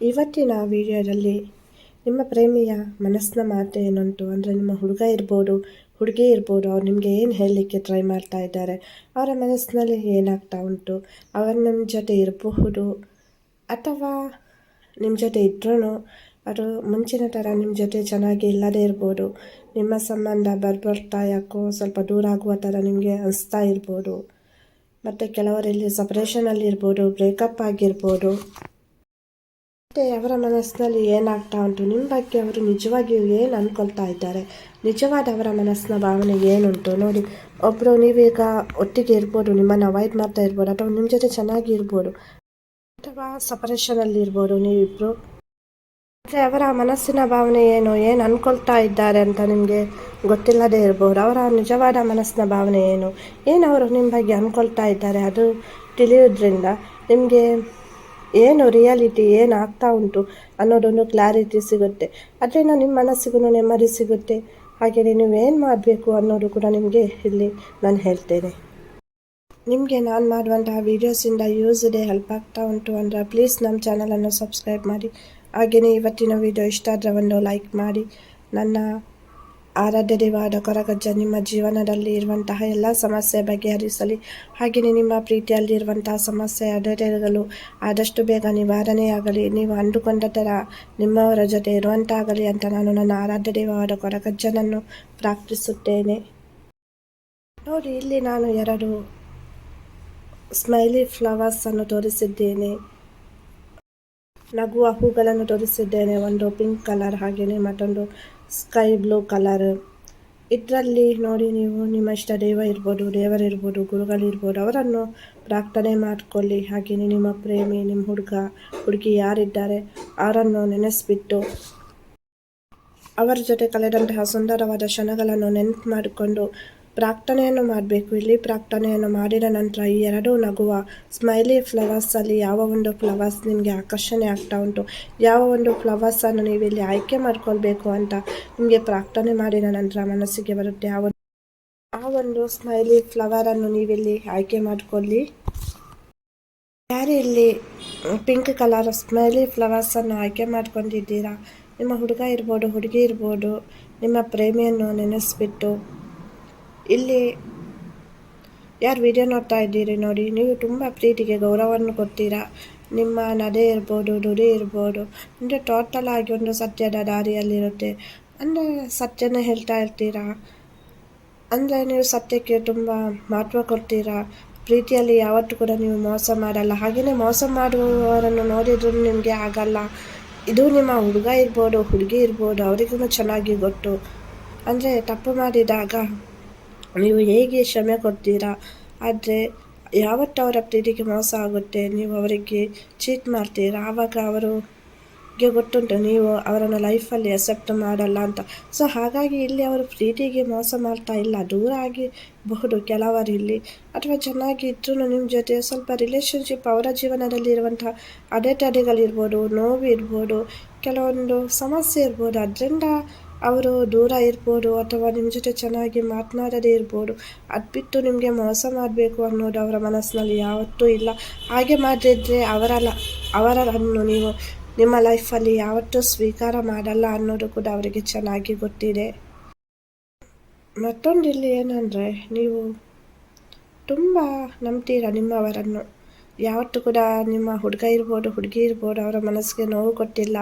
ಇವತ್ತಿನ ವಿಡಿಯೋದಲ್ಲಿ ನಿಮ್ಮ ಪ್ರೇಮಿಯ ಮನಸ್ಸಿನ ಮಾತು ಏನುಂಟು ಅಂದರೆ ನಿಮ್ಮ ಹುಡುಗ ಇರ್ಬೋದು, ಹುಡುಗಿ ಇರ್ಬೋದು, ಅವ್ರು ನಿಮಗೆ ಏನು ಹೇಳಲಿಕ್ಕೆ ಟ್ರೈ ಮಾಡ್ತಾ ಇದ್ದಾರೆ? ಅವರ ಮನಸ್ಸಿನಲ್ಲಿ ಏನಾಗ್ತಾ ಉಂಟು? ಅವರು ನಿಮ್ಮ ಜೊತೆ ಇರಬಹುದು ಅಥವಾ ನಿಮ್ಮ ಜೊತೆ ಇದ್ರೂ ಅದು ಮುಂಚಿನ ಥರ ನಿಮ್ಮ ಜೊತೆ ಚೆನ್ನಾಗಿ ಇಲ್ಲದೇ ಇರ್ಬೋದು. ನಿಮ್ಮ ಸಂಬಂಧ ಬರ್ಬರ್ತಾ ಯಾಕೋ ಸ್ವಲ್ಪ ದೂರ ಆಗುವ ಥರ ನಿಮಗೆ ಅನಿಸ್ತಾ ಇರ್ಬೋದು. ಮತ್ತು ಕೆಲವರಲ್ಲಿ ಸಪ್ರೇಷನಲ್ಲಿ ಇರ್ಬೋದು ಬ್ರೇಕಪ್ ಆಗಿರ್ಬೋದು. ಮತ್ತು ಅವರ ಮನಸ್ಸಿನಲ್ಲಿ ಏನಾಗ್ತಾ ಉಂಟು? ನಿಮ್ಮ ಬಗ್ಗೆ ಅವರು ನಿಜವಾಗಿಯೂ ಏನು ಅಂದ್ಕೊಳ್ತಾ ಇದ್ದಾರೆ? ನಿಜವಾದ ಅವರ ಮನಸ್ಸಿನ ಭಾವನೆ ಏನುಂಟು? ನೋಡಿ ಒಬ್ಬರು ನೀವೀಗ ಒಟ್ಟಿಗೆ ಇರ್ಬೋದು, ನಿಮ್ಮನ್ನು ಅವಾಯ್ಡ್ ಮಾಡ್ತಾ ಇರ್ಬೋದು, ಅಥವಾ ನಿಮ್ಮ ಜೊತೆ ಚೆನ್ನಾಗಿ ಇರ್ಬೋದು, ಅಥವಾ ಸಪರೇಷನಲ್ಲಿ ಇರ್ಬೋದು ನೀವಿಬ್ಬರು ಆದರೆ ಅವರ ಮನಸ್ಸಿನ ಭಾವನೆ ಏನು? ಏನು ಅಂದ್ಕೊಳ್ತಾ ಇದ್ದಾರೆ ಅಂತ ನಿಮಗೆ ಗೊತ್ತಿಲ್ಲದೆ ಇರ್ಬೋದು. ಅವರ ನಿಜವಾದ ಮನಸ್ಸಿನ ಭಾವನೆ ಏನು? ಏನು ಅವರು ನಿಮ್ಮ ಬಗ್ಗೆ ಅಂದ್ಕೊಳ್ತಾ ಇದ್ದಾರೆ? ಅದು ತಿಳಿಯೋದ್ರಿಂದ ನಿಮಗೆ ಏನು ರಿಯಾಲಿಟಿ ಏನಾಗ್ತಾ ಉಂಟು ಅನ್ನೋದೊಂದು ಕ್ಲಾರಿಟಿ ಸಿಗುತ್ತೆ. ಅದರಿಂದ ನಿಮ್ಮ ಮನಸ್ಸಿಗೂ ನೆಮ್ಮದಿ ಸಿಗುತ್ತೆ. ಹಾಗೆಯೇ ನೀವೇನು ಮಾಡಬೇಕು ಅನ್ನೋದು ಕೂಡ ನಿಮಗೆ ಇಲ್ಲಿ ನಾನು ಹೇಳ್ತೇನೆ. ನಿಮಗೆ ನಾನು ಮಾಡುವಂತಹ ವೀಡಿಯೋಸಿಂದ ಯೂಸ್ ಇದೆ ಹೆಲ್ಪ್ ಆಗ್ತಾ ಉಂಟು ಅಂದರೆ ಪ್ಲೀಸ್ ನಮ್ಮ ಚಾನಲನ್ನು ಸಬ್ಸ್ಕ್ರೈಬ್ ಮಾಡಿ. ಹಾಗೆಯೇ ಇವತ್ತಿನ ವೀಡಿಯೋ ಇಷ್ಟ ಆದರೆ ಒಂದು ಲೈಕ್ ಮಾಡಿ. ನನ್ನ ಆರಾಧ್ಯ ದೇವಾದ ಕೊರಗಜ್ಜ ನಿಮ್ಮ ಜೀವನದಲ್ಲಿ ಇರುವಂತಹ ಎಲ್ಲ ಸಮಸ್ಯೆ ಬಗೆಹರಿಸಲಿ. ಹಾಗೆಯೇ ನಿಮ್ಮ ಪ್ರೀತಿಯಲ್ಲಿರುವಂತಹ ಸಮಸ್ಯೆ ಅಡೆತಡೆಗಳು ಆದಷ್ಟು ಬೇಗ ನಿವಾರಣೆಯಾಗಲಿ. ನೀವು ಅಂದುಕೊಂಡ ಥರ ನಿಮ್ಮವರ ಜೊತೆ ಇರುವಂತಾಗಲಿ ಅಂತ ನಾನು ನನ್ನ ಆರಾಧ್ಯ ದೇವಾದ ಕೊರಗಜ್ಜನನ್ನು ಪ್ರಾರ್ಥಿಸುತ್ತೇನೆ. ನೋಡಿ, ಇಲ್ಲಿ ನಾನು ಎರಡು ಸ್ಮೈಲಿ ಫ್ಲವರ್ಸನ್ನು ತೋರಿಸಿದ್ದೇನೆ. ನಗುವ ಹೂಗಳನ್ನು ತೋರಿಸಿದ್ದೇನೆ. ಒಂದು ಪಿಂಕ್ ಕಲರ್ ಹಾಗೆಯೇ ಮತ್ತೊಂದು ಸ್ಕೈ ಬ್ಲೂ ಕಲರ್ ಇದರಲ್ಲಿ ನೋಡಿ ನೀವು ನಿಮ್ಮ ಇಷ್ಟ ದೇವ ಇರ್ಬೋದು ದೇವರಿರ್ಬೋದು ಗುರುಗಳಿರ್ಬೋದು ಅವರನ್ನು ಪ್ರಾರ್ಥನೆ ಮಾಡಿಕೊಳ್ಳಿ. ಹಾಗೆಯೇ ನಿಮ್ಮ ಪ್ರೇಮಿ, ನಿಮ್ಮ ಹುಡುಗ, ಹುಡುಗಿ ಯಾರಿದ್ದಾರೆ, ಅವರನ್ನು ನೆನೆಸ್ಬಿಟ್ಟು ಅವರ ಜೊತೆ ಕಳೆದಂತಹ ಸುಂದರವಾದ ಕ್ಷಣಗಳನ್ನು ನೆನಪು ಮಾಡಿಕೊಂಡು ಪ್ರಾರ್ಥನೆಯನ್ನು ಮಾಡಬೇಕು. ಇಲ್ಲಿ ಪ್ರಾಕ್ಟನೆಯನ್ನು ಮಾಡಿದ ನಂತರ ಈ ಎರಡು ನಗುವ ಸ್ಮೈಲಿ ಫ್ಲವರ್ಸಲ್ಲಿ ಯಾವ ಒಂದು ಫ್ಲವರ್ಸ್ ನಿಮಗೆ ಆಕರ್ಷಣೆ ಆಗ್ತಾ ಉಂಟು? ಯಾವ ಒಂದು ಫ್ಲವರ್ಸನ್ನು ನೀವು ಇಲ್ಲಿ ಆಯ್ಕೆ ಮಾಡ್ಕೊಳ್ಬೇಕು ಅಂತ ನಿಮಗೆ ಪ್ರಾಕ್ಟನೆ ಮಾಡಿದ ನಂತರ ಮನಸ್ಸಿಗೆ ಬರುತ್ತೆ. ಆ ಒಂದು ಆ ಒಂದು ಸ್ಮೈಲಿ ಫ್ಲವರನ್ನು ನೀವಿಲ್ಲಿ ಆಯ್ಕೆ ಮಾಡಿಕೊಳ್ಳಿ. ಯಾರು ಇಲ್ಲಿ ಪಿಂಕ್ ಕಲರ್ ಸ್ಮೈಲಿ ಫ್ಲವರ್ಸನ್ನು ಆಯ್ಕೆ ಮಾಡ್ಕೊಂಡಿದ್ದೀರಾ? ನಿಮ್ಮ ಹುಡುಗ ಇರ್ಬೋದು, ಹುಡುಗಿ ಇರ್ಬೋದು, ನಿಮ್ಮ ಪ್ರೇಮಿಯನ್ನು ನೆನೆಸ್ಬಿಟ್ಟು ಇಲ್ಲಿ ಯಾರು ವಿಡಿಯೋ ನೋಡ್ತಾ ಇದ್ದೀರಿ ನೋಡಿ, ನೀವು ತುಂಬ ಪ್ರೀತಿಗೆ ಗೌರವವನ್ನು ಕೊಡ್ತೀರಾ? ನಿಮ್ಮ ನಡೆ ಇರ್ಬೋದು, ನುಡಿ ಇರ್ಬೋದು ಅಂದರೆ ಟೋಟಲ್ ಆಗಿ ಒಂದು ಸತ್ಯದ ದಾರಿಯಲ್ಲಿರುತ್ತೆ. ಅಂದರೆ ಸತ್ಯನ ಹೇಳ್ತಾ ಇರ್ತೀರಾ? ಅಂದರೆ ನೀವು ಸತ್ಯಕ್ಕೆ ತುಂಬ ಮಹತ್ವ ಕೊಡ್ತೀರಾ? ಪ್ರೀತಿಯಲ್ಲಿ ಯಾವತ್ತೂ ಕೂಡ ನೀವು ಮೋಸ ಮಾಡಲ್ಲ. ಹಾಗೆಯೇ ಮೋಸ ಮಾಡುವವರನ್ನು ನೋಡಿದ್ರು ನಿಮಗೆ ಆಗಲ್ಲ. ಇದು ನಿಮ್ಮ ಹುಡುಗ ಇರ್ಬೋದು, ಹುಡುಗಿ ಇರ್ಬೋದು, ಅವರಿಗೂ ಚೆನ್ನಾಗಿ ಗೊತ್ತು. ಅಂದರೆ ತಪ್ಪು ಮಾಡಿದಾಗ ನೀವು ಹೇಗೆ ಕ್ಷಮೆ ಕೊಡ್ತೀರಾ? ಆದರೆ ಯಾವತ್ತು ಅವರ ಪ್ರೀತಿಗೆ ಮೋಸ ಆಗುತ್ತೆ? ನೀವು ಅವರಿಗೆ ಚೀಟ್ ಮಾಡ್ತೀರಾ? ಆವಾಗ ಅವರು ಗೆ ಗೊತ್ತುಂಟು, ನೀವು ಅವರನ್ನು ಲೈಫಲ್ಲಿ ಅಕ್ಸೆಪ್ಟ್ ಮಾಡಲ್ಲ ಅಂತ. ಸೊ ಹಾಗಾಗಿ ಇಲ್ಲಿ ಅವರು ಪ್ರೀತಿಗೆ ಮೋಸ ಮಾಡ್ತಾ ಇಲ್ಲ. ದೂರ ಆಗಿಬಹುದು ಕೆಲವರು ಇಲ್ಲಿ. ಅಥವಾ ಚೆನ್ನಾಗಿ ಇದ್ರೂ ನಿಮ್ಮ ಜೊತೆ ಸ್ವಲ್ಪ ರಿಲೇಷನ್ಶಿಪ್ ಅವರ ಜೀವನದಲ್ಲಿ ಇರುವಂತಹ ಅಡೆತಡೆಗಳಿರ್ಬೋದು ನೋವು ಇರ್ಬೋದು ಕೆಲವೊಂದು ಸಮಸ್ಯೆ ಇರ್ಬೋದು. ಅದರಿಂದ ಅವರು ದೂರ ಇರ್ಬೋದು ಅಥವಾ ನಿಮ್ಮ ಜೊತೆ ಚೆನ್ನಾಗಿ ಮಾತನಾಡದೇ ಇರ್ಬೋದು, ಅದು ಬಿಟ್ಟು ನಿಮಗೆ ಮೋಸ ಮಾಡಬೇಕು ಅನ್ನೋದು ಅವರ ಮನಸ್ಸಿನಲ್ಲಿ ಯಾವತ್ತೂ ಇಲ್ಲ. ಹಾಗೆ ಮಾಡಿದ್ರೆ ಅವರಲ್ಲ, ಅವರನ್ನು ನೀವು ನಿಮ್ಮ ಲೈಫಲ್ಲಿ ಯಾವತ್ತೂ ಸ್ವೀಕಾರ ಮಾಡಲ್ಲ ಅನ್ನೋದು ಕೂಡ ಅವರಿಗೆ ಚೆನ್ನಾಗಿ ಗೊತ್ತಿದೆ. ಮತ್ತೊಂದು ಇಲ್ಲಿ ಏನಂದರೆ, ನೀವು ತುಂಬ ನಂಬ್ತೀರ ನಿಮ್ಮವರನ್ನು? ಯಾವತ್ತೂ ಕೂಡ ನಿಮ್ಮ ಹುಡುಗ ಇರ್ಬೋದು, ಹುಡುಗಿ ಇರ್ಬೋದು, ಅವರ ಮನಸ್ಸಿಗೆ ನೋವು ಕೊಟ್ಟಿಲ್ಲ.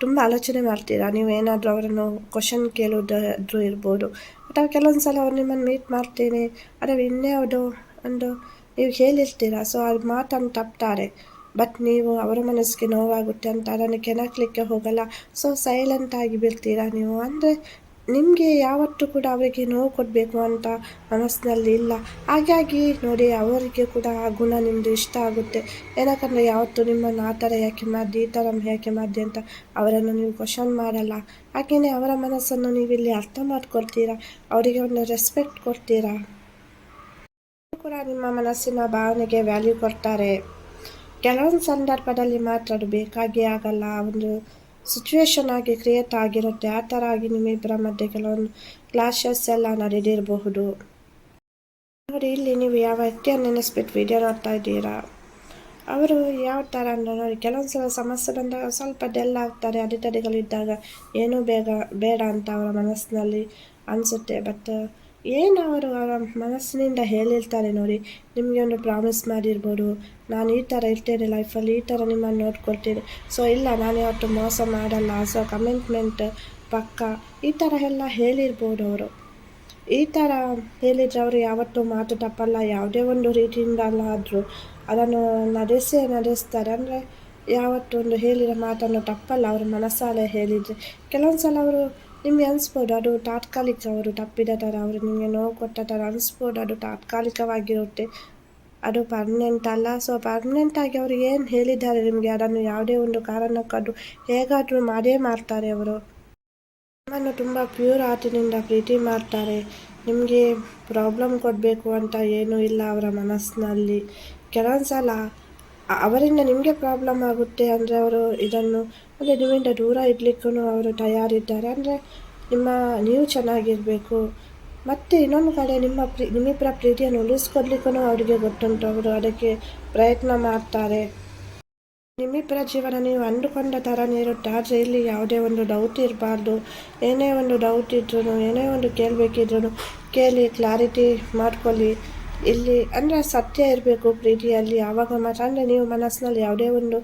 ತುಂಬ ಆಲೋಚನೆ ಮಾಡ್ತೀರಾ? ನೀವು ಏನಾದರೂ ಅವರನ್ನು ಕ್ವಶನ್ ಕೇಳೋದಾದರೂ ಇರ್ಬೋದು. ಅಥವಾ ಕೆಲವೊಂದು ಸಲ ಅವ್ರು ನಿಮ್ಮನ್ನು ಮೀಟ್ ಮಾಡ್ತೀನಿ. ಅಥವಾ ಇನ್ಯಾವುದು ಒಂದು ನೀವು ಹೇಳಿರ್ತೀರಾ? ಸೊ ಅವ್ರ ಮಾತನ್ನು ತಪ್ತಾರೆ. ಬಟ್ ನೀವು ಅವರ ಮನಸ್ಸಿಗೆ ನೋವಾಗುತ್ತೆ ಅಂತ ಅದನ್ನು ಕೆಣಕ್ಲಿಕ್ಕೆ ಹೋಗಲ್ಲ. ಸೊ ಸೈಲೆಂಟಾಗಿ ಬಿಡ್ತೀರಾ ನೀವು? ಅಂದರೆ ನಿಮಗೆ ಯಾವತ್ತೂ ಕೂಡ ಅವರಿಗೆ ನೋವು ಕೊಡಬೇಕು ಅಂತ ಮನಸ್ಸಿನಲ್ಲಿ ಇಲ್ಲ. ಹಾಗಾಗಿ ನೋಡಿ, ಅವರಿಗೆ ಕೂಡ ಆ ಗುಣ ನಿಮ್ಮದು ಇಷ್ಟ ಆಗುತ್ತೆ. ಏನಕ್ಕಂದರೆ ಯಾವತ್ತೂ ನಿಮ್ಮನ್ನು ಆ ಥರ ಯಾಕೆ ಮಾಡಿದೆ, ಈ ಥರ ಯಾಕೆ ಮಾಡಿದೆ ಅಂತ ಅವರನ್ನು ನೀವು ಕ್ವಶನ್ ಮಾಡಲ್ಲ. ಹಾಗೆಯೇ ಅವರ ಮನಸ್ಸನ್ನು ನೀವು ಇಲ್ಲಿ ಅರ್ಥ ಮಾಡ್ಕೊಳ್ತೀರಾ? ಅವರಿಗೆ ಒಂದು ರೆಸ್ಪೆಕ್ಟ್ ಕೊಡ್ತೀರಾ? ಕೂಡ ನಿಮ್ಮ ಮನಸ್ಸಿನ ಭಾವನೆಗೆ ವ್ಯಾಲ್ಯೂ ಕೊಡ್ತಾರೆ. ಕೆಲವೊಂದು ಸಂದರ್ಭದಲ್ಲಿ ಮಾತ್ರ ಅದು ಬೇಕಾಗಿ ಆಗಲ್ಲ. ಒಂದು ಸಿಚುವೇಶನ್ ಆಗಿ ಕ್ರಿಯೇಟ್ ಆಗಿರುತ್ತೆ. ಆ ಥರ ಆಗಿ ನಿಮ್ಮಿಬ್ಬರ ಮಧ್ಯೆ ಕೆಲವೊಂದು ಕ್ಲಾಶಸ್ ಎಲ್ಲ ನಡೆದಿರಬಹುದು ನೋಡಿ, ಇಲ್ಲಿ ನೀವು ಯಾವ ವ್ಯಕ್ತಿಯನ್ನು ನೆನೆಸ್ಬಿಟ್ಟು ವಿಡಿಯೋ ನೋಡ್ತಾ ಇದ್ದೀರಾ? ಅವರು ಯಾವ ಥರ ಅಂದರೆ ನೋಡಿ, ಕೆಲವೊಂದು ಸಲ ಸಮಸ್ಯೆ ಬಂದಾಗ ಸ್ವಲ್ಪ ಡೆಲ್ ಆಗ್ತಾರೆ ಅಡೆತಡೆಗಳಿದ್ದಾಗ ಏನೂ ಬೇಗ, ಬೇಡ ಅಂತ ಅವರ ಮನಸ್ಸಿನಲ್ಲಿ ಅನಿಸುತ್ತೆ. ಬಟ್ ಏನು ಅವರು ಅವರ ಮನಸ್ಸಿನಿಂದ ಹೇಳಿರ್ತಾರೆ ನೋಡಿ, ನಿಮಗೆ ಒಂದು ಪ್ರಾಮಿಸ್ ಮಾಡಿರ್ಬೋದು. ನಾನು ಈ ಥರ ಇರ್ತೇನೆ ಲೈಫಲ್ಲಿ ಈ ಥರ ನಿಮ್ಮನ್ನು ನೋಡ್ಕೊಳ್ತೀನಿ. ಸೊ ಇಲ್ಲ, ನಾನು ಯಾವತ್ತು ಮೋಸ ಮಾಡಲ್ಲ. ಸೊ ಕಮಿಟ್ಮೆಂಟ್ ಪಕ್ಕ. ಈ ಥರ ಎಲ್ಲ ಹೇಳಿರ್ಬೋದು ಅವರು. ಈ ಥರ ಹೇಳಿದರೆ ಅವರು ಯಾವತ್ತೂ ಮಾತು ತಪ್ಪಲ್ಲ. ಯಾವುದೇ ಒಂದು ರೀತಿಯಿಂದ ಅಲ್ಲ ಆದರೂ ಅದನ್ನು ನಡೆಸೇ ನಡೆಸ್ತಾರೆ. ಅಂದರೆ ಯಾವತ್ತೊಂದು ಹೇಳಿರೋ ಮಾತನ್ನು ತಪ್ಪಲ್ಲ. ಅವರು ಮನಸ್ಸಾಲೆ ಹೇಳಿದರೆ. ಕೆಲವೊಂದು ಸಲ ಅವರು ನಿಮಗೆ ಅನಿಸ್ಬೋದು ಅದು ತಾತ್ಕಾಲಿಕ ಅವರು ತಪ್ಪಿದ ಥರ ಅವರು ನಿಮಗೆ ನೋವು ಕೊಟ್ಟ ಥರ ಅನಿಸ್ಬೋದು ಅದು ತಾತ್ಕಾಲಿಕವಾಗಿರುತ್ತೆ. ಅದು ಪರ್ಮನೆಂಟ್ ಅಲ್ಲ. ಸೊ ಪರ್ಮನೆಂಟಾಗಿ ಅವರು ಏನು ಹೇಳಿದ್ದಾರೆ ನಿಮಗೆ, ಅದನ್ನು ಯಾವುದೇ ಒಂದು ಕಾರಣಕ್ಕದು ಹೇಗಾದರೂ ಮಾಡೇ ಮಾಡ್ತಾರೆ ಅವರು. ನಿಮ್ಮನ್ನು ತುಂಬ ಪ್ಯೂರ್ ಆರ್ಟಿನಿಂದ ಪ್ರೀತಿ ಮಾಡ್ತಾರೆ. ನಿಮಗೆ ಪ್ರಾಬ್ಲಮ್ ಕೊಡಬೇಕು ಅಂತ ಏನೂ ಇಲ್ಲ ಅವರ ಮನಸ್ಸಿನಲ್ಲಿ. ಕೆಲವೊಂದು ಸಲ ಅವರಿಂದ ನಿಮಗೆ ಪ್ರಾಬ್ಲಮ್ ಆಗುತ್ತೆ ಅಂದರೆ ಅವರು ಇದನ್ನು ಅಂದರೆ ನಿಮ್ಮಿಂದ ದೂರ ಇಡ್ಲಿಕ್ಕೂ ಅವರು ತಯಾರಿದ್ದಾರೆ. ಅಂದರೆ ನಿಮ್ಮ ನೀವು ಚೆನ್ನಾಗಿರಬೇಕು. ಮತ್ತು ಇನ್ನೊಂದು ಕಡೆ ನಿಮ್ಮ ಪ್ರೀ ನಿಮ್ಮಿಬ್ಬರ ಪ್ರೀತಿಯನ್ನು ಉಳಿಸ್ಕೊಡ್ಲಿಕ್ಕೂ ಅವರಿಗೆ ಗೊತ್ತುಂಟು. ಅವರು ಅದಕ್ಕೆ ಪ್ರಯತ್ನ ಮಾಡ್ತಾರೆ. ನಿಮ್ಮಿಬ್ಬರ ಜೀವನ ನೀವು ಅಂದುಕೊಂಡ ಥರನೇ ಇರುತ್ತೆ ಆದರೆ ಇಲ್ಲಿ ಯಾವುದೇ ಒಂದು ಡೌಟ್ ಇರಬಾರ್ದು. ಏನೇ ಒಂದು ಡೌಟ್ ಇದ್ರೂ ಏನೇ ಒಂದು ಕೇಳಬೇಕಿದ್ರು ಕೇಳಿ ಕ್ಲಾರಿಟಿ ಮಾಡ್ಕೊಳ್ಳಿ. ಇಲ್ಲಿ ಅಂದರೆ ಸತ್ಯ ಇರಬೇಕು ಪ್ರೀತಿಯಲ್ಲಿ. ಆವಾಗ ಮಾತ್ರ ಅಂದರೆ ನೀವು ಮನಸ್ಸಿನಲ್ಲಿ ಯಾವುದೇ ಒಂದು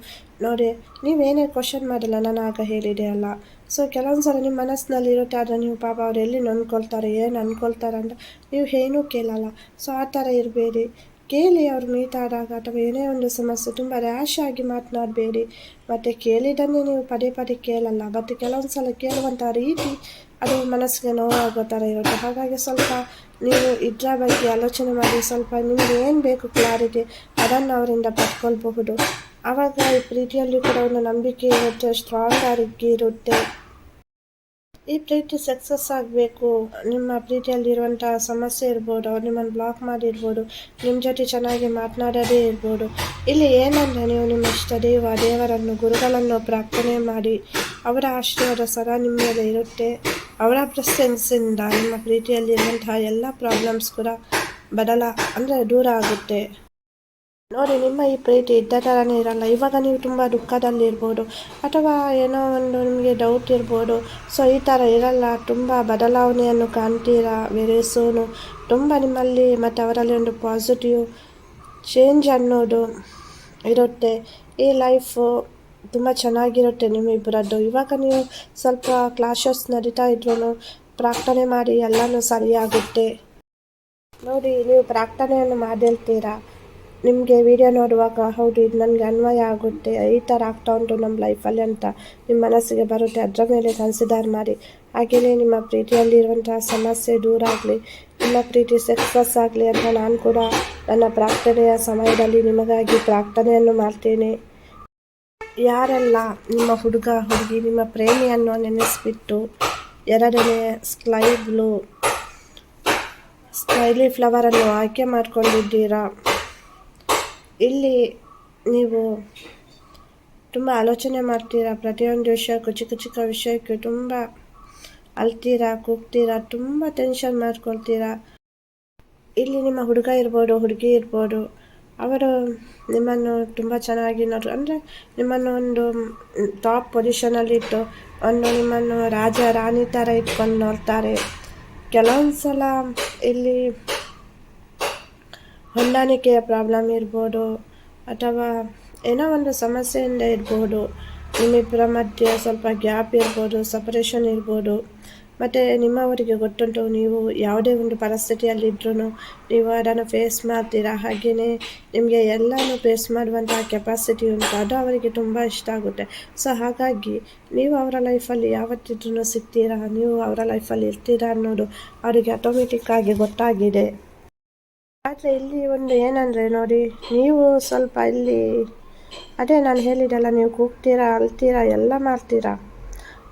ನೋಡಿ ನೀವೇನೇ ಕ್ವಶನ್ ಮಾಡಲ್ಲ, ನಾನು ಆಗ ಹೇಳಿದೆ ಅಲ್ಲ. ಸೊ ಕೆಲವೊಂದು ಸಲ ನಿಮ್ಮ ಮನಸ್ಸಿನಲ್ಲಿ ಇರುತ್ತೆ, ಆದರೆ ನೀವು ಪಾಪ ಅವ್ರು ಎಲ್ಲಿ ನೊಂದ್ಕೊಳ್ತಾರೆ, ಏನು ಅಂದ್ಕೊಳ್ತಾರೆ ಅಂತ ನೀವು ಏನೂ ಕೇಳಲ್ಲ. ಸೊ ಆ ಥರ ಇರಬೇಡಿ. ಕೇಳಿ ಅವ್ರು ಮೀಟಾದಾಗ ಅಥವಾ ಏನೇ ಒಂದು ಸಮಸ್ಯೆ, ತುಂಬ ರ್ಯಾಶ್ ಆಗಿ ಮಾತನಾಡಬೇಡಿ. ಮತ್ತು ಕೇಳಿದನ್ನೇ ನೀವು ಪದೇ ಪದೇ ಕೇಳಲ್ಲ. ಮತ್ತು ಕೆಲವೊಂದು ಸಲ ಕೇಳುವಂಥ ರೀತಿ ಅದು ಮನಸ್ಸಿಗೆ ನೋವಾಗೋ ಥರ ಇರುತ್ತೆ. ಹಾಗಾಗಿ ಸ್ವಲ್ಪ ನೀವು ಇದರ ಬಗ್ಗೆ ಆಲೋಚನೆ ಮಾಡಿ ಸ್ವಲ್ಪ ನಿಮಗೆ ಏನು ಬೇಕು ಕ್ಲಾರಿಟಿ ಅದನ್ನು ಅವರಿಂದ ಪಡ್ಕೊಳ್ಬಹುದು. ಆವಾಗ ಈ ಪ್ರೀತಿಯಲ್ಲಿ ಕೂಡ ಒಂದು ನಂಬಿಕೆ ಇರುತ್ತೆ ಸ್ಟ್ರಾಂಗ್ ಆಗಿ ಇರುತ್ತೆ. ಈ ಪ್ರೀತಿ ಸಕ್ಸಸ್ ಆಗಬೇಕು. ನಿಮ್ಮ ಪ್ರೀತಿಯಲ್ಲಿರುವಂಥ ಸಮಸ್ಯೆ ಇರ್ಬೋದು, ಅವ್ರು ನಿಮ್ಮನ್ನು ಬ್ಲಾಕ್ ಮಾಡಿರ್ಬೋದು ನಿಮ್ಮ ಜೊತೆ ಚೆನ್ನಾಗಿ ಮಾತನಾಡೋದೇ ಇರ್ಬೋದು. ಇಲ್ಲಿ ಏನಂದರೆ ನೀವು ನಿಮ್ಮ ಇಷ್ಟ ದೇವ, ದೇವರನ್ನು, ಗುರುಗಳನ್ನು ಪ್ರಾರ್ಥನೆ ಮಾಡಿ, ಅವರ ಆಶೀರ್ವಾದ ಸದಾ ನಿಮ್ಮ ಮೇಲೆ ಇರುತ್ತೆ. ಅವರ ಪ್ರೆಸೆನ್ಸಿಂದ ನಿಮ್ಮ ಪ್ರೀತಿಯಲ್ಲಿರುವಂತಹ ಎಲ್ಲ ಪ್ರಾಬ್ಲಮ್ಸ್ ಕೂಡ ಬದಲ ಅಂದರೆ ದೂರ ಆಗುತ್ತೆ. ನೋಡಿ, ನಿಮ್ಮ ಈ ಪ್ರೀತಿ ಇದ್ದ ಥರನೇ ಇರಲ್ಲ. ಇವಾಗ ನೀವು ತುಂಬ ದುಃಖದಲ್ಲಿರ್ಬೋದು ಅಥವಾ ಏನೋ ಒಂದು ನಿಮಗೆ ಡೌಟ್ ಇರ್ಬೋದು. ಸೊ ಈ ಥರ ಇರಲ್ಲ. ತುಂಬ ಬದಲಾವಣೆಯನ್ನು ಕಾಣ್ತೀರಾ? ವೆರಿ ಸೋನು ತುಂಬ ನಿಮ್ಮಲ್ಲಿ ಮತ್ತು ಅವರಲ್ಲಿ ಒಂದು ಪಾಸಿಟಿವ್ ಚೇಂಜ್ ಅನ್ನೋದು ಇರುತ್ತೆ. ಈ ಲೈಫು ತುಂಬ ಚೆನ್ನಾಗಿರುತ್ತೆ ನಿಮ್ಮಿಬ್ಬರದ್ದು ಇವಾಗ ನೀವು ಸ್ವಲ್ಪ ಕ್ಲಾಶಸ್ ನಡೀತಾ ಇದ್ರೂ ಪ್ರಾರ್ಥನೆ ಮಾಡಿ ಎಲ್ಲನೂ ಸರಿಯಾಗುತ್ತೆ. ನೋಡಿ, ನೀವು ಪ್ರಾರ್ಥನೆಯನ್ನು ಮಾಡಿರ್ತೀರಾ ನಿಮಗೆ ವಿಡಿಯೋ ನೋಡುವಾಗ, ಹೌದು, ಇದು ನನಗೆ ಅನ್ವಯ ಆಗುತ್ತೆ. ಈ ಥರ ಆಗ್ತಾ ಉಂಟು ನಮ್ಮ ಲೈಫಲ್ಲಿ ಅಂತ ನಿಮ್ಮ ಮನಸ್ಸಿಗೆ ಬರುತ್ತೆ. ಅದರ ಮೇಲೆ ಕನ್ಸಿಡರ್ ಮಾಡಿ. ಹಾಗೆಯೇ ನಿಮ್ಮ ಪ್ರೀತಿಯಲ್ಲಿರುವಂತಹ ಸಮಸ್ಯೆ ದೂರ ಆಗಲಿ, ನಿಮ್ಮ ಪ್ರೀತಿ ಸಕ್ಸಸ್ ಆಗಲಿ ಅಂತ ನಾನು ಕೂಡ ನನ್ನ ಪ್ರಾರ್ಥನೆಯ ಸಮಯದಲ್ಲಿ ನಿಮಗಾಗಿ ಪ್ರಾರ್ಥನೆಯನ್ನು ಮಾಡ್ತೇನೆ. ಯಾರೆಲ್ಲ ನಿಮ್ಮ ಹುಡುಗ, ಹುಡುಗಿ, ನಿಮ್ಮ ಪ್ರೇಮಿಯನ್ನು ನೆನೆಸಿಬಿಟ್ಟು ಎರಡನೇ ಸ್ಕೈ ಬ್ಲೂ ಸ್ಮೈಲಿ ಫ್ಲವರನ್ನು ಆಯ್ಕೆ ಮಾಡಿಕೊಂಡಿದ್ದೀರಾ? ಇಲ್ಲಿ ನೀವು ತುಂಬ ಆಲೋಚನೆ ಮಾಡ್ತೀರಾ, ಪ್ರತಿಯೊಂದು ವಿಷಯಕ್ಕೂ ಚಿಕ್ಕ ಚಿಕ್ಕ ವಿಷಯಕ್ಕೂ ತುಂಬ ಅಳ್ತೀರಾ ಕೂಗ್ತೀರಾ, ತುಂಬ ಟೆನ್ಷನ್ ಮಾಡ್ಕೊಳ್ತೀರಾ? ಇಲ್ಲಿ ನಿಮ್ಮ ಹುಡುಗ ಇರ್ಬೋದು, ಹುಡುಗಿ ಇರ್ಬೋದು ಅವರು ನಿಮ್ಮನ್ನು ತುಂಬ ಚೆನ್ನಾಗಿ ನೋಡ್ರು. ಅಂದರೆ ನಿಮ್ಮನ್ನು ಒಂದು ಟಾಪ್ ಪೊಸಿಷನಲ್ಲಿಟ್ಟು ಒಂದು ನಿಮ್ಮನ್ನು ರಾಜ ರಾಣಿ ಥರ ಇಟ್ಕೊಂಡು ನೋಡ್ತಾರೆ. ಕೆಲವೊಂದು ಸಲ ಇಲ್ಲಿ ಹೊಂದಾಣಿಕೆಯ ಪ್ರಾಬ್ಲಮ್ ಇರ್ಬೋದು ಅಥವಾ ಏನೋ ಒಂದು ಸಮಸ್ಯೆಯಿಂದ ಇರ್ಬೋದು. ನಿಮ್ಮಿಬ್ಬರ ಮಧ್ಯೆ ಸ್ವಲ್ಪ ಗ್ಯಾಪ್ ಇರ್ಬೋದು ಸಪರೇಷನ್ ಇರ್ಬೋದು. ಮತ್ತು ನಿಮ್ಮವರಿಗೆ ಗೊತ್ತುಂಟು, ನೀವು ಯಾವುದೇ ಒಂದು ಪರಿಸ್ಥಿತಿಯಲ್ಲಿದ್ರೂ ನೀವು ಅದನ್ನು ಫೇಸ್ ಮಾಡ್ತೀರಾ? ಹಾಗೆಯೇ ನಿಮಗೆ ಎಲ್ಲನೂ ಫೇಸ್ ಮಾಡುವಂತಹ ಕೆಪಾಸಿಟಿ ಉಂಟು, ಅದು ಅವರಿಗೆ ತುಂಬ ಇಷ್ಟ ಆಗುತ್ತೆ. ಸೊ ಹಾಗಾಗಿ ನೀವು ಅವರ ಲೈಫಲ್ಲಿ ಯಾವತ್ತಿದ್ರೂ ಸಿಗ್ತೀರಾ? ನೀವು ಅವರ ಲೈಫಲ್ಲಿ ಇರ್ತೀರಾ ಅನ್ನೋದು ಅವರಿಗೆ ಆಟೋಮೆಟಿಕ್ಕಾಗಿ ಗೊತ್ತಾಗಿದೆ. ಆದರೆ ಇಲ್ಲಿ ಒಂದು ಏನಂದರೆ ನೋಡಿ, ನೀವು ಸ್ವಲ್ಪ ಇಲ್ಲಿ, ಅದೇ ನಾನು ಹೇಳಿದ್ದಲ್ಲ ನೀವು ಕೂಗ್ತೀರಾ, ಅಳ್ತೀರಾ, ಎಲ್ಲ ಮಾಡ್ತೀರಾ?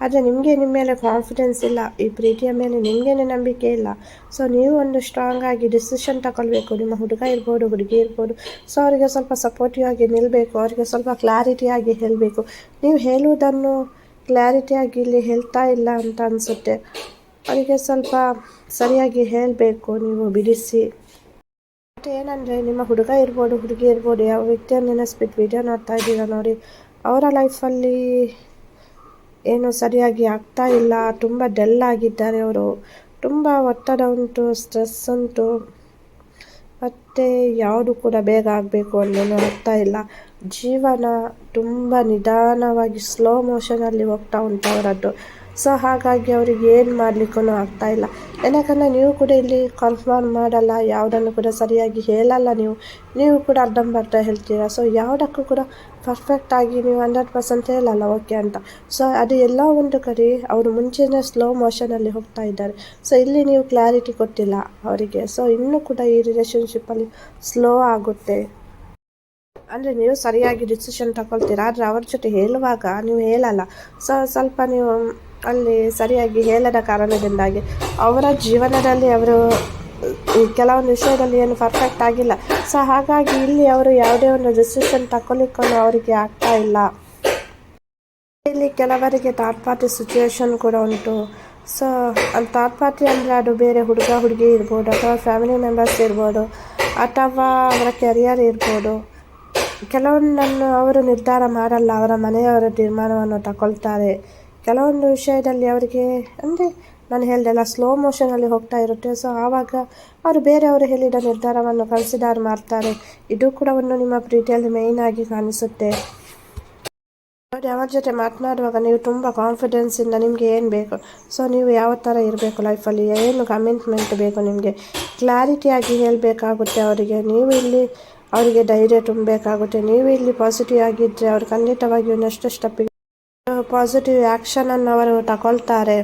ಆದರೆ ನಿಮಗೆ ನಿಮ್ಮ ಮೇಲೆ ಕಾನ್ಫಿಡೆನ್ಸ್ ಇಲ್ಲ. ಈ ಪ್ರೀತಿಯ ಮೇಲೆ ನಿಮಗೇನೆ ನಂಬಿಕೆ ಇಲ್ಲ. ಸೊ ನೀವು ಒಂದು ಸ್ಟ್ರಾಂಗ್ ಆಗಿ ಡಿಸಿಷನ್ ತಗೊಳ್ಬೇಕು ನಿಮ್ಮ ಹುಡುಗ ಇರ್ಬೋದು, ಹುಡುಗಿ ಇರ್ಬೋದು. ಸೊ ಅವರಿಗೆ ಸ್ವಲ್ಪ ಸಪೋರ್ಟಿವ್ ಆಗಿ ನಿಲ್ಲಬೇಕು ಅವರಿಗೆ ಸ್ವಲ್ಪ ಕ್ಲಾರಿಟಿಯಾಗಿ ಹೇಳಬೇಕು. ನೀವು ಹೇಳುವುದನ್ನು ಕ್ಲಾರಿಟಿಯಾಗಿ ಇಲ್ಲಿ ಹೇಳ್ತಾ ಇಲ್ಲ ಅಂತ ಅನಿಸುತ್ತೆ. ಅವರಿಗೆ ಸ್ವಲ್ಪ ಸರಿಯಾಗಿ ಹೇಳಬೇಕು. ನೀವು ಬಿಡಿಸಿ. ಮತ್ತು ಏನಂದರೆ, ನಿಮ್ಮ ಹುಡುಗ ಇರ್ಬೋದು, ಹುಡುಗಿ ಇರ್ಬೋದು, ಯಾವ ವ್ಯಕ್ತಿಯನ್ನು ನೆನೆಸ್ಬಿಟ್ಟು ವಿಡಿಯೋ ನೋಡ್ತಾ ಇದ್ದೀರಾ ನೋಡಿ. ಅವರ ಲೈಫಲ್ಲಿ ಏನು ಸರಿಯಾಗಿ ಆಗ್ತಾ ಇಲ್ಲ. ತುಂಬ ಡಲ್ ಆಗಿದ್ದಾರೆ ಅವರು. ತುಂಬ ಒತ್ತಡ ಉಂಟು ಸ್ಟ್ರೆಸ್ ಉಂಟು. ಮತ್ತು ಯಾವುದು ಕೂಡ ಬೇಗ ಆಗಬೇಕು ಅನ್ನೋದು ಆಗ್ತಾ ಇಲ್ಲ. ಜೀವನ ತುಂಬ ನಿಧಾನವಾಗಿ ಸ್ಲೋ ಮೋಷನಲ್ಲಿ ಹೋಗ್ತಾ ಉಂಟು ಅವರದ್ದು. ಸೊ ಹಾಗಾಗಿ ಅವ್ರಿಗೆ ಏನು ಮಾಡಲಿಕ್ಕೂ ಆಗ್ತಾ ಇಲ್ಲ. ಏನಕ್ಕಂದರೆ ನೀವು ಕೂಡ ಇಲ್ಲಿ ಕನ್ಫರ್ಮ್ ಮಾಡಲ್ಲ, ಯಾವುದನ್ನು ಕೂಡ ಸರಿಯಾಗಿ ಹೇಳಲ್ಲ ನೀವು. ನೀವು ಕೂಡ ಅರ್ಧಂಬರ್ಧ ಹೇಳ್ತೀರಾ? ಸೊ ಯಾವುದಕ್ಕೂ ಕೂಡ ಪರ್ಫೆಕ್ಟಾಗಿ ನೀವು ಹಂಡ್ರೆಡ್ ಪರ್ಸೆಂಟ್ ಹೇಳಲ್ಲ ಓಕೆ ಅಂತ. ಸೊ ಅದು ಎಲ್ಲ ಒಂದು ಕಡೆ ಅವರು ಮುಂಚೆನೇ ಸ್ಲೋ ಮೋಷನಲ್ಲಿ ಹೋಗ್ತಾ ಇದ್ದಾರೆ. ಸೊ ಇಲ್ಲಿ ನೀವು ಕ್ಲಾರಿಟಿ ಕೊಟ್ಟಿಲ್ಲ ಅವರಿಗೆ. ಸೊ ಇನ್ನೂ ಕೂಡ ಈ ರಿಲೇಷನ್ಶಿಪ್ಪಲ್ಲಿ ಸ್ಲೋ ಆಗುತ್ತೆ. ಅಂದರೆ ನೀವು ಸರಿಯಾಗಿ ಡಿಸಿಷನ್ ತಗೊಳ್ತೀರಾ? ಆದರೆ ಅವ್ರ ಜೊತೆ ಹೇಳುವಾಗ ನೀವು ಹೇಳಲ್ಲ. ಸೊ ಸ್ವಲ್ಪ ನೀವು ಅಲ್ಲಿ ಸರಿಯಾಗಿ ಹೇಳದ ಕಾರಣದಿಂದಾಗಿ ಅವರ ಜೀವನದಲ್ಲಿ ಅವರು ಕೆಲವೊಂದು ವಿಷಯದಲ್ಲಿ ಏನು ಪರ್ಫೆಕ್ಟ್ ಆಗಿಲ್ಲ. ಸೊ ಹಾಗಾಗಿ ಇಲ್ಲಿ ಅವರು ಯಾವುದೇ ಒಂದು ಡಿಸಿಷನ್ ತಗೊಳ್ಲಿಕ್ಕೂ ಅವರಿಗೆ ಆಗ್ತಾ ಇಲ್ಲ. ಇಲ್ಲಿ ಕೆಲವರಿಗೆ ಥರ್ಡ್ ಪಾರ್ಟಿ ಸಿಚುವೇಶನ್ ಕೂಡ ಉಂಟು. ಸೊ ಥರ್ಡ್ ಪಾರ್ಟಿ ಅಂದರೆ ಅದು ಬೇರೆ ಹುಡುಗ, ಹುಡುಗಿ ಇರ್ಬೋದು, ಅಥವಾ ಫ್ಯಾಮಿಲಿ ಮೆಂಬರ್ಸ್ ಇರ್ಬೋದು, ಅಥವಾ ಅವರ ಕೆರಿಯರ್ ಇರ್ಬೋದು. ಕೆಲವೊಂದನ್ನು ಅವರು ನಿರ್ಧಾರ ಮಾಡಲ್ಲ, ಅವರ ಮನೆಯವರ ತೀರ್ಮಾನವನ್ನು ತಗೊಳ್ತಾರೆ ಕೆಲವೊಂದು ವಿಷಯದಲ್ಲಿ ಅವರಿಗೆ, ಅಂದರೆ ನಾನು ಹೇಳ್ದೆಲ್ಲ ಸ್ಲೋ ಮೋಷನಲ್ಲಿ ಹೋಗ್ತಾ ಇರುತ್ತೆ. ಸೊ ಆವಾಗ ಅವರು ಬೇರೆಯವರು ಹೇಳಿದ ನಿರ್ಧಾರವನ್ನು ಕನ್ಸಿಡರ್ ಮಾಡ್ತಾರೆ. ಇದು ಕೂಡ ಒಂದು ನಿಮ್ಮ ಪ್ರೀತಿಯಲ್ಲಿ ಮೇಯ್ನ್ ಆಗಿ ಕಾಣಿಸುತ್ತೆ. ನೋಡಿ ಅವರ ಜೊತೆ ಮಾತನಾಡುವಾಗ ನೀವು ತುಂಬ ಕಾನ್ಫಿಡೆನ್ಸಿಂದ ನಿಮಗೆ ಏನು ಬೇಕು? ಸೊ ನೀವು ಯಾವ ಥರ ಇರಬೇಕು ಲೈಫಲ್ಲಿ ಏನು ಕಮಿಟ್ಮೆಂಟ್ ಬೇಕು ನಿಮಗೆ? ಕ್ಲಾರಿಟಿಯಾಗಿ ಹೇಳಬೇಕಾಗುತ್ತೆ ಅವರಿಗೆ. ನೀವು ಇಲ್ಲಿ ಅವರಿಗೆ ಧೈರ್ಯ ತುಂಬಬೇಕಾಗುತ್ತೆ. ನೀವು ಇಲ್ಲಿ ಪಾಸಿಟಿವ್ ಆಗಿದ್ದರೆ ಅವರು ಖಂಡಿತವಾಗಿಯೂ ನೆಕ್ಸ್ಟ್ ಸ್ಟೆಪ್ಪಿಗೆ ಪಾಸಿಟಿವ್ ಆ್ಯಕ್ಷನನ್ನು ಅವರು ತಗೊಳ್ತಾರೆ.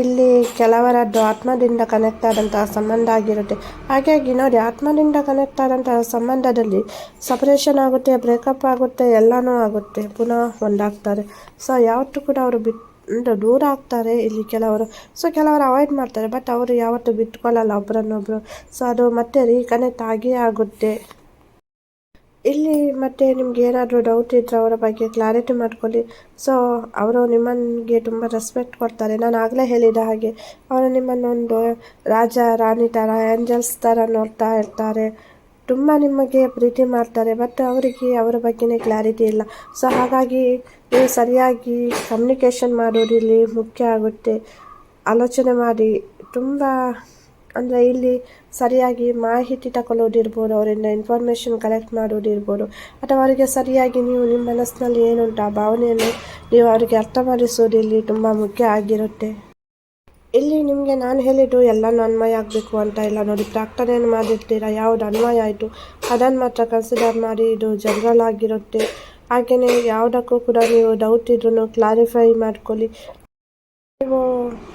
ಇಲ್ಲಿ ಕೆಲವರದ್ದು ಆತ್ಮದಿಂದ ಕನೆಕ್ಟ್ ಆದಂತಹ ಸಂಬಂಧ ಆಗಿರುತ್ತೆ. ಹಾಗಾಗಿ ನೋಡಿ, ಆತ್ಮದಿಂದ ಕನೆಕ್ಟ್ ಆದಂತಹ ಸಂಬಂಧದಲ್ಲಿ ಸಪ್ರೇಷನ್ ಆಗುತ್ತೆ ಬ್ರೇಕಪ್ ಆಗುತ್ತೆ, ಎಲ್ಲನೂ ಆಗುತ್ತೆ, ಪುನಃ ಒಂದಾಗ್ತಾರೆ. ಸೊ ಯಾವತ್ತೂ ಕೂಡ ಅವರು ಬಿಟ್ಟು ದೂರ ಆಗ್ತಾರೆ ಇಲ್ಲಿ ಕೆಲವರು. ಸೊ ಕೆಲವರು ಅವಾಯ್ಡ್ ಮಾಡ್ತಾರೆ ಬಟ್ ಅವರು ಯಾವತ್ತೂ ಬಿಟ್ಕೊಳ್ಳಲ್ಲ ಒಬ್ಬರನ್ನೊಬ್ಬರು ಸೊ ಅದು ಮತ್ತೆ ರೀಕನೆಕ್ಟ್ ಆಗಿಯೇ ಆಗುತ್ತೆ. ಇಲ್ಲಿ ಮತ್ತೆ ನಿಮ್ಗೆ ಏನಾದರೂ ಡೌಟ್ ಇದ್ದರೆ ಅವರ ಬಗ್ಗೆ ಕ್ಲಾರಿಟಿ ಮಾಡ್ಕೊಳ್ಳಿ. ಸೊ ಅವರು ನಿಮ್ಮನಿಗೆ ತುಂಬ ರೆಸ್ಪೆಕ್ಟ್ ಕೊಡ್ತಾರೆ. ನಾನು ಆಗಲೇ ಹೇಳಿದ ಹಾಗೆ, ಅವರು ನಿಮ್ಮನ್ನೊಂದು ರಾಜ, ರಾಣಿ ಥರ ಏಂಜಲ್ಸ್ ಥರ ನೋಡ್ತಾ ಇರ್ತಾರೆ. ತುಂಬ ನಿಮಗೆ ಪ್ರೀತಿ ಮಾಡ್ತಾರೆ ಬಟ್ ಅವರಿಗೆ ಅವರ ಬಗ್ಗೆನೇ ಕ್ಲಾರಿಟಿ ಇಲ್ಲ. ಸೊ ಹಾಗಾಗಿ ನೀವು ಸರಿಯಾಗಿ ಕಮ್ಯುನಿಕೇಷನ್ ಮಾಡೋದಿಲ್ಲಿ ಮುಖ್ಯ ಆಗುತ್ತೆ. ಆಲೋಚನೆ ಮಾಡಿ, ತುಂಬ ಅಂದರೆ ಇಲ್ಲಿ ಸರಿಯಾಗಿ ಮಾಹಿತಿ ತಗೊಳ್ಳೋದಿರ್ಬೋದು ಅವರಿಂದ ಇನ್ಫಾರ್ಮೇಷನ್ ಕಲೆಕ್ಟ್ ಮಾಡೋದಿರ್ಬೋದು. ಅಥವಾ ಅವರಿಗೆ ಸರಿಯಾಗಿ ನೀವು ನಿಮ್ಮ ಮನಸ್ಸಿನಲ್ಲಿ ಏನುಂಟು, ಆ ಭಾವನೆಯನ್ನು ನೀವು ಅವರಿಗೆ ಅರ್ಥ ಮಾಡಿಸೋದು ಇಲ್ಲಿ ತುಂಬ ಮುಖ್ಯ ಆಗಿರುತ್ತೆ. ಇಲ್ಲಿ ನಿಮಗೆ ನಾನು ಹೇಳಿದ್ದು ಎಲ್ಲನೂ ಅನ್ವಯ ಆಗಬೇಕು ಅಂತ ಇಲ್ಲ ನೋಡಿ. ಪ್ರಾರ್ಥನೆಯನ್ನು ಮಾಡಿರ್ತೀರಾ? ಯಾವುದು ಅನ್ವಯ ಆಯಿತು? ಅದನ್ನು ಮಾತ್ರ ಕನ್ಸಿಡರ್ ಮಾಡಿ ಇದು ಜನರಲ್ ಆಗಿರುತ್ತೆ. ಹಾಗೆಯೇ ಯಾವುದಕ್ಕೂ ಕೂಡ ನೀವು ಡೌಟ್ ಇದ್ರೂ ಕ್ಲಾರಿಫೈ ಮಾಡ್ಕೊಳ್ಳಿ. ನೀವು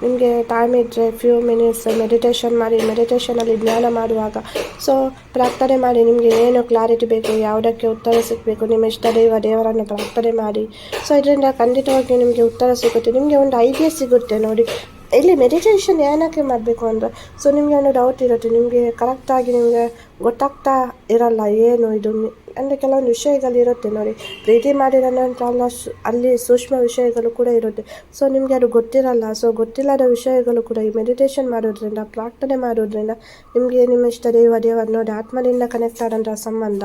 ನಿಮಗೆ ಟೈಮ್ ಇದ್ದರೆ ಫ್ಯೂ ಮಿನಿಟ್ಸ್ ಮೆಡಿಟೇಷನ್ ಮಾಡಿ ಮೆಡಿಟೇಷನಲ್ಲಿ ಧ್ಯಾನ ಮಾಡುವಾಗ ಸೊ ಪ್ರಾರ್ಥನೆ ಮಾಡಿ, ನಿಮಗೆ ಏನು ಕ್ಲಾರಿಟಿ ಬೇಕು, ಯಾವುದಕ್ಕೆ ಉತ್ತರ ಸಿಗಬೇಕು, ನಿಮ್ಮ ಇಷ್ಟ ದೈವ ದೇವರನ್ನು ಪ್ರಾರ್ಥನೆ ಮಾಡಿ. ಸೊ ಇದರಿಂದ ಖಂಡಿತವಾಗಿ ನಿಮಗೆ ಉತ್ತರ ಸಿಗುತ್ತೆ, ನಿಮಗೆ ಒಂದು ಐಡಿಯಾ ಸಿಗುತ್ತೆ ನೋಡಿ. ಇಲ್ಲಿ ಮೆಡಿಟೇಷನ್ ಏನಕ್ಕೆ ಮಾಡಬೇಕು ಅಂದರೆ ಸೊ ನಿಮಗೆ ಒಂದು ಡೌಟ್ ಇರುತ್ತೆ, ನಿಮಗೆ ಕರೆಕ್ಟಾಗಿ ನಿಮಗೆ ಗೊತ್ತಾಗ್ತಾ ಇರಲ್ಲ, ಏನು ಇದು? ಅಂದರೆ ಕೆಲವೊಂದು ವಿಷಯಗಳು ಇರುತ್ತೆ ನೋಡಿ. ಪ್ರೀತಿ ಮಾಡಿರೋಣ ನಂತರ ಅಲ್ಲಿ ಸೂಕ್ಷ್ಮ ವಿಷಯಗಳು ಕೂಡ ಇರುತ್ತೆ. ಸೊ ನಿಮಗೆ ಅದು ಗೊತ್ತಿರಲ್ಲ. ಸೊ ಗೊತ್ತಿಲ್ಲದ ವಿಷಯಗಳು ಕೂಡ ಈ ಮೆಡಿಟೇಷನ್ ಮಾಡೋದ್ರಿಂದ, ಪ್ರಾರ್ಥನೆ ಮಾಡೋದ್ರಿಂದ ನಿಮಗೆ ನಿಮ್ಮ ಇಷ್ಟ ದೇವ ದೇವ ನೋಡಿ ಆತ್ಮದಿಂದ ಕನೆಕ್ಟ್ ಆದಂಥ ಸಂಬಂಧ.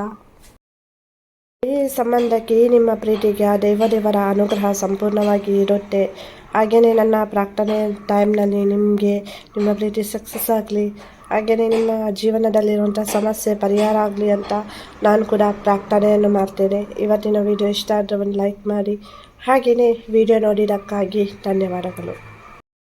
ಈ ಸಂಬಂಧಕ್ಕೆ ನಿಮ್ಮ ಪ್ರೀತಿಗೆ ಆ ದೇವದೇವರ ಅನುಗ್ರಹ ಸಂಪೂರ್ಣವಾಗಿ ಇರುತ್ತೆ. ಹಾಗೆಯೇ ನನ್ನ ಪ್ರಾರ್ಥನೆ ಟೈಮ್ನಲ್ಲಿ ನಿಮಗೆ, ನಿಮ್ಮ ಪ್ರೀತಿ ಸಕ್ಸಸ್ ಆಗಲಿ. ಹಾಗೆಯೇ ನಿಮ್ಮ ಜೀವನದಲ್ಲಿರುವಂಥ ಸಮಸ್ಯೆ, ಪರಿಹಾರ ಆಗಲಿ ಅಂತ ನಾನು ಕೂಡ ಪ್ರಾರ್ಥನೆಯನ್ನು ಮಾಡ್ತೇನೆ. ಇವತ್ತಿನ ವಿಡಿಯೋ ಇಷ್ಟ ಆದರೆ ಒಂದು ಲೈಕ್ ಮಾಡಿ. ಹಾಗೆಯೇ ವಿಡಿಯೋ ನೋಡಿದ್ದಕ್ಕಾಗಿ ಧನ್ಯವಾದಗಳು.